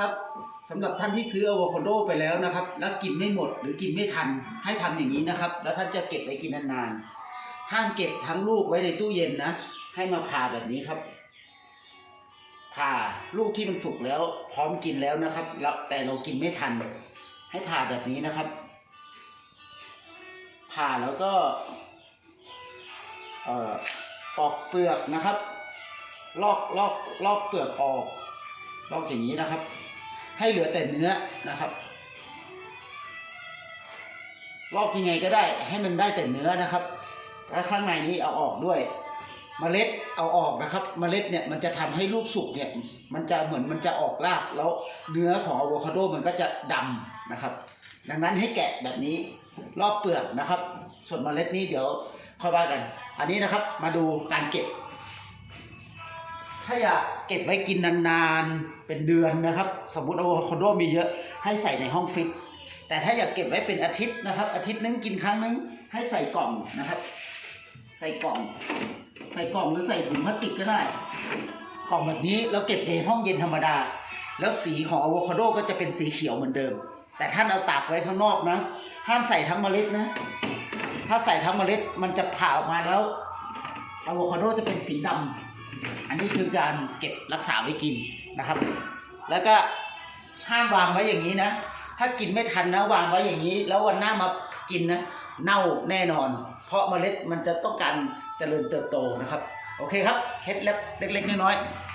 นะครับสำหรับท่านที่ซื้ออะโวคาโดไปแล้วนะครับ แล้วกินไม่หมดหรือกินไม่ทัน ให้ทำอย่างนี้นะครับ แล้วท่านจะเก็บไว้กินนานๆห้ามเก็บทั้งลูกไว้ในตู้เย็นนะ ให้มาผ่าแบบนี้ครับ ผ่าลูกที่มันสุกแล้ว พร้อมกินแล้วนะครับแล้วแต่เรากินไม่ทัน ให้ผ่าแบบนี้นะครับ ผ่าแล้วก็เอ่อปอกเปลือกนะครับ ลอกลอกลอกเปลือกออกลอกอย่างนี้นะครับ ให้เหลือแต่เนื้อนะครับลอกยังไงก็ได้ให้มันได้แต่เนื้อนะครับแล้วข้างในนี้เอาออกด้วยเมล็ดเอาออกนะครับเมล็ดเนี่ยมันจะทำให้ลูกสุกเนี่ยมันจะเหมือนมันจะออกรากแล้วเนื้อของอะโวคาโดมันก็จะดำนะครับ ดังนั้นให้แกะแบบนี้รอบเปลือกนะครับ ส่วนเมล็ดนี้เดี๋ยวค่อยว่ากัน อันนี้นะครับมาดูการเก็บ ถ้าอยากเก็บไว้กินนานๆ เป็นเดือนนะครับ สมมติอะโวคาโดมีเยอะให้ใส่ในห้องฟิตแต่ถ้าอยากเก็บไว้เป็นอาทิตย์นะครับ อาทิตย์นึงกินครั้งนึงให้ใส่กล่องนะครับ ใส่กล่อง ใส่กล่องหรือใส่ถุงพลาสติกก็ได้ กล่องแบบนี้เราเก็บในห้องเย็นธรรมดา แล้วสีของอะโวคาโดก็จะเป็นสีเขียวเหมือนเดิม แต่ท่านเอาตากไว้ข้างนอกนะ ห้ามใส่ทั้งเมล็ดนะ ถ้าใส่ทั้งเมล็ดมันจะผ่าออกมาแล้วอะโวคาโดจะเป็นสีดำ อันนี้คือการเก็บรักษาไว้กินนะครับ แล้วก็ห้ามวางไว้อย่างนี้นะ ถ้ากินไม่ทันนะวางไว้อย่างนี้ แล้ววันหน้ามากินนะเน่าแน่นอน เพราะเมล็ดมันจะต้องการเจริญเติบโตนะครับ โอเคครับ เคล็ดลับเล็ก ๆ น้อยๆ